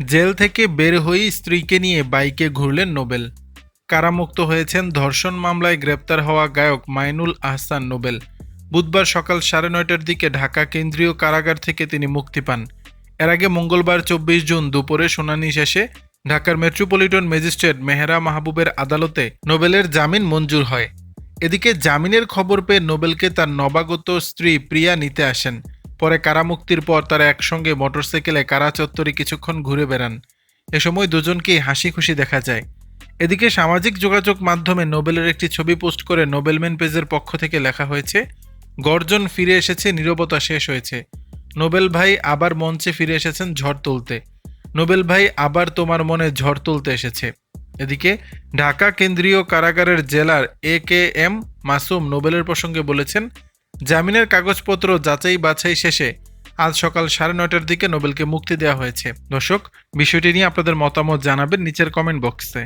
Jail থেকে বের হয়েই স্ত্রীকে নিয়ে বাইকে ঘুরলেন নোবেল। কারামুক্ত হয়েছেন ধর্ষণ মামলায় গ্রেপ্তার হওয়া গায়ক মাইনুল আহসান নোবেল। বুধবার সকাল সাড়ে নয়টার দিকে ঢাকা কেন্দ্রীয় কারাগার থেকে তিনি মুক্তি পান। এর আগে মঙ্গলবার চব্বিশ জুন দুপুরে শুনানি শেষে ঢাকার মেট্রোপলিটন ম্যাজিস্ট্রেট মেহরা মাহবুবের আদালতে নোবেলের জামিন মঞ্জুর হয়। এদিকে জামিনের খবর পেয়ে নোবেলকে তার নবাগত স্ত্রী প্রিয়া নিতে আসেন। পরে কারামুক্তির পর তারা একসঙ্গে মোটরসাইকেলে কারা চত্বরে কিছুক্ষণ ঘুরে বেড়ান। এ সময় দুজনকেই হাসি খুশি দেখা যায়। এদিকে সামাজিক যোগাযোগ মাধ্যমে নোবেলের একটি ছবি পোস্ট করে নোবেলম্যান পেজের পক্ষ থেকে লেখা হয়েছে, গর্জন ফিরে এসেছে, নীরবতা শেষ হয়েছে। নোবেল ভাই আবার মঞ্চে ফিরে এসেছেন ঝড় তুলতে। নোবেল ভাই আবার তোমার মনে ঝড় তুলতে এসেছে। এদিকে ঢাকা কেন্দ্রীয় কারাগারের জেলার এ কে এম মাসুম নোবেলের প্রসঙ্গে বলেছেন জামিনের কাগজপত্র যাচাই বাছাই শেষে আজ সকাল সাড়ে নয়টার দিকে নোবেলকে মুক্তি দেওয়া হয়েছে। দর্শক, বিষয়টি নিয়ে আপনাদের মতামত জানাবেন নিচের কমেন্ট বক্সে